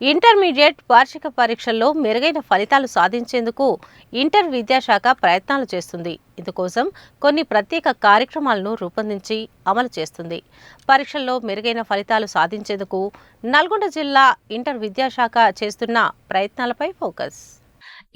Intermediate వార్షిక పరీక్షల్లో మెరుగైన ఫలితాలు సాధించేందుకు ఇంటర్ విద్యాశాఖ ప్రయత్నాలు చేస్తుంది. ఇందుకోసం కొన్ని ప్రత్యేక కార్యక్రమాలను రూపొందించి అమలు చేస్తుంది. పరీక్షల్లో మెరుగైన ఫలితాలు సాధించేందుకు నల్గొండ జిల్లా ఇంటర్ విద్యాశాఖ చేస్తున్న ప్రయత్నాలపై ఫోకస్.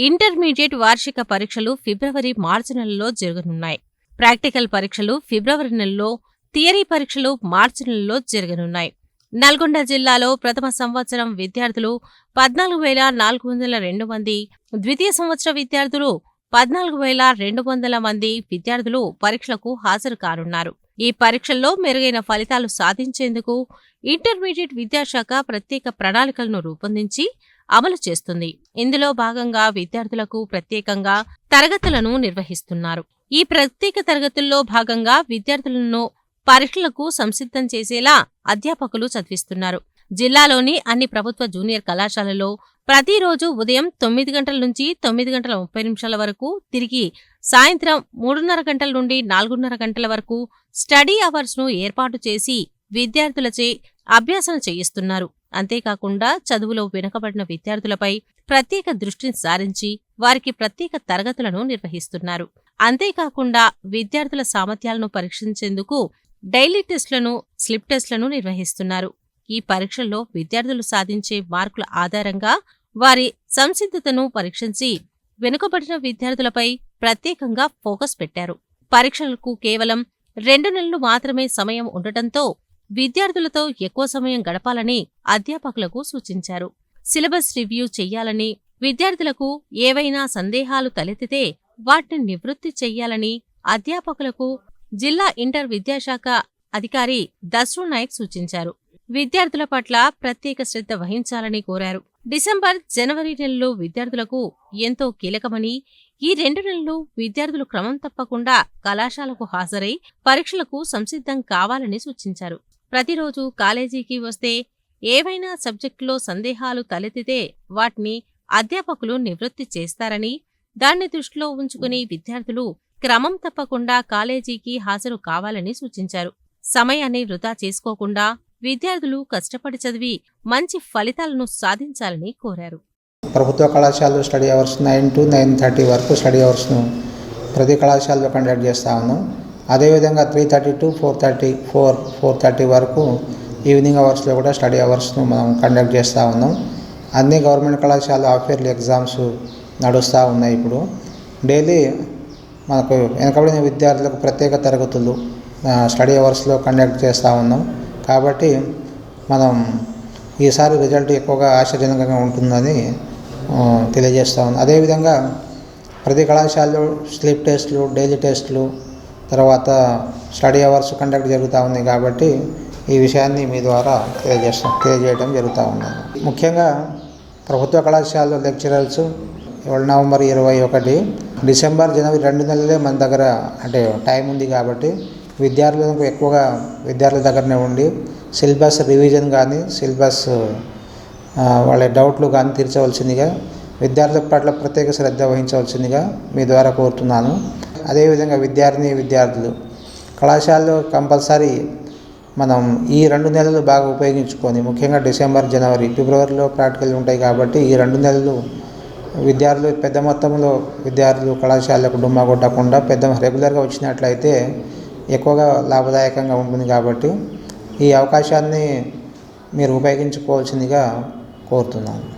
ఇంటర్మీడియట్ వార్షిక పరీక్షలు ఫిబ్రవరి మార్చి నెలలో జరగనున్నాయి. ప్రాక్టికల్ పరీక్షలు ఫిబ్రవరి నెలలో థియరీ పరీక్షలు మార్చి నెలలో జరగనున్నాయి. నల్గొండ జిల్లాలో ప్రథమ సంవత్సరం విద్యార్థులు పద్నాలుగు వేల నాలుగు వందల రెండు మంది ద్వితీయ సంవత్సర విద్యార్థులు పద్నాలుగు వేల రెండు వందల మంది విద్యార్థులు పరీక్షలకు హాజరు కానున్నారు. ఈ పరీక్షల్లో మెరుగైన ఫలితాలు సాధించేందుకు ఇంటర్మీడియట్ విద్యాశాఖ ప్రత్యేక ప్రణాళికలను రూపొందించి అమలు చేస్తుంది. ఇందులో భాగంగా విద్యార్థులకు ప్రత్యేకంగా తరగతులను నిర్వహిస్తున్నారు. ఈ ప్రత్యేక తరగతుల్లో భాగంగా విద్యార్థులను పరీక్షలకు సంసిద్ధం చేసేలా అధ్యాపకులు చదివిస్తున్నారు. జిల్లాలోని అన్ని ప్రభుత్వ జూనియర్ కళాశాలలో ప్రతిరోజు ఉదయం తొమ్మిది గంటల నుంచి తొమ్మిది గంటల ముప్పై నిమిషాల వరకు తిరిగి సాయంత్రం మూడున్నర గంటల నుండి నాలుగున్నర గంటల వరకు స్టడీ అవర్స్ను ఏర్పాటు చేసి విద్యార్థులచే అభ్యాసన చేయిస్తున్నారు. అంతేకాకుండా చదువులో వెనుకబడిన విద్యార్థులపై ప్రత్యేక దృష్టిని సారించి వారికి ప్రత్యేక తరగతులను నిర్వహిస్తున్నారు. అంతేకాకుండా విద్యార్థుల సామర్థ్యాలను పరీక్షించేందుకు డైలీ టెస్టులను స్లిప్ టెస్టులను నిర్వహిస్తున్నారు. ఈ పరీక్షల్లో విద్యార్థులు సాధించే మార్కుల ఆధారంగా వారి సంసిద్ధతను పరీక్షించి వెనుకబడిన విద్యార్థులపై ప్రత్యేకంగా ఫోకస్ పెట్టారు. పరీక్షలకు కేవలం రెండు నెలలు మాత్రమే సమయం ఉండటంతో విద్యార్థులతో ఎక్కువ సమయం గడపాలని అధ్యాపకులకు సూచించారు. సిలబస్ రివ్యూ చెయ్యాలని విద్యార్థులకు ఏవైనా సందేహాలు తలెత్తితే వాటిని నివృత్తి చెయ్యాలని అధ్యాపకులకు జిల్లా ఇంటర్ విద్యాశాఖ అధికారి దస్రు నాయక్ సూచించారు. విద్యార్థుల పట్ల ప్రత్యేక శ్రద్ధ వహించాలని కోరారు. డిసెంబర్ జనవరి నెలలు విద్యార్థులకు ఎంతో కీలకమని ఈ రెండు నెలలు విద్యార్థులు క్రమం తప్పకుండా కళాశాలకు హాజరై పరీక్షలకు సంసిద్ధం కావాలని సూచించారు. ప్రతిరోజు కాలేజీకి వస్తే ఏవైనా సబ్జెక్టులో సందేహాలు తలెత్తితే వాటిని అధ్యాపకులు నివృత్తి చేస్తారని దాన్ని దృష్టిలో ఉంచుకుని విద్యార్థులు క్రమం తప్పకుండా కాలేజీకి హాజరు కావాలని సూచించారు. సమయాన్ని వృధా చేసుకోకుండా విద్యార్థులు కష్టపడి చదివి మంచి ఫలితాలను సాధించాలని కోరారు. ప్రభుత్వ కళాశాలలో study hours nine to nine thirty వరకు స్టడీ అవర్స్ను ప్రతి కళాశాలలో కండక్ట్ చేస్తూ ఉన్నాం. అదేవిధంగా three thirty to four thirty four four thirty వరకు ఈవినింగ్ అవర్స్లో కూడా స్టడీ అవర్స్ను మనం కండక్ట్ చేస్తూ ఉన్నాం. అన్ని గవర్నమెంట్ కళాశాల హాఫ్ ఇయర్లీ ఎగ్జామ్స్ నడుస్తూ ఉన్నాయి ఇప్పుడు. డైలీ మనకు వెనకబడిన విద్యార్థులకు ప్రత్యేక తరగతులు స్టడీ అవర్స్లో కండక్ట్ చేస్తూ ఉన్నాం. కాబట్టి మనం ఈసారి రిజల్ట్ ఎక్కువగా ఆశాజనకంగా ఉంటుందని తెలియజేస్తూ తెలియజేస్తా ఉన్నాం. అదేవిధంగా ప్రతి కళాశాలలో స్లిప్ టెస్ట్లు డైలీ టెస్ట్లు తర్వాత స్టడీ అవర్స్ కండక్ట్ జరుగుతూ ఉన్నాయి కాబట్టి ఈ విషయాన్ని మీ ద్వారా తెలియజేస్తాం తెలియజేయడం జరుగుతూ ఉన్నాను ముఖ్యంగా ప్రభుత్వ కళాశాలలో లెక్చరర్స్ నవంబర్ ఇరవై ఒకటి. డిసెంబర్ జనవరి రెండు నెలలే మన దగ్గర అంటే టైం ఉంది కాబట్టి విద్యార్థులకు ఎక్కువగా విద్యార్థుల దగ్గరనే ఉండి సిలబస్ రివిజన్ కానీ సిలబస్ వాళ్ళ డౌట్లు కానీ తీర్చవలసిందిగా విద్యార్థుల పట్ల ప్రత్యేక శ్రద్ధ వహించవలసిందిగా మీ ద్వారా కోరుతున్నాను. అదేవిధంగా విద్యార్థిని విద్యార్థులు కళాశాలలో కంపల్సరీ మనం ఈ రెండు నెలలు బాగా ఉపయోగించుకొని ముఖ్యంగా డిసెంబర్ జనవరి ఫిబ్రవరిలో ప్రాక్టికల్ ఉంటాయి కాబట్టి ఈ రెండు నెలలు విద్యార్థులు పెద్ద మొత్తంలో విద్యార్థులు కళాశాలకు డుమ్మా కొట్టకుండా పెద్ద రెగ్యులర్గా వచ్చినట్లయితే ఎక్కువగా లాభదాయకంగా ఉంటుంది కాబట్టి ఈ అవకాశాన్ని మీరు ఉపయోగించుకోవాల్సిందిగా కోరుతున్నాను.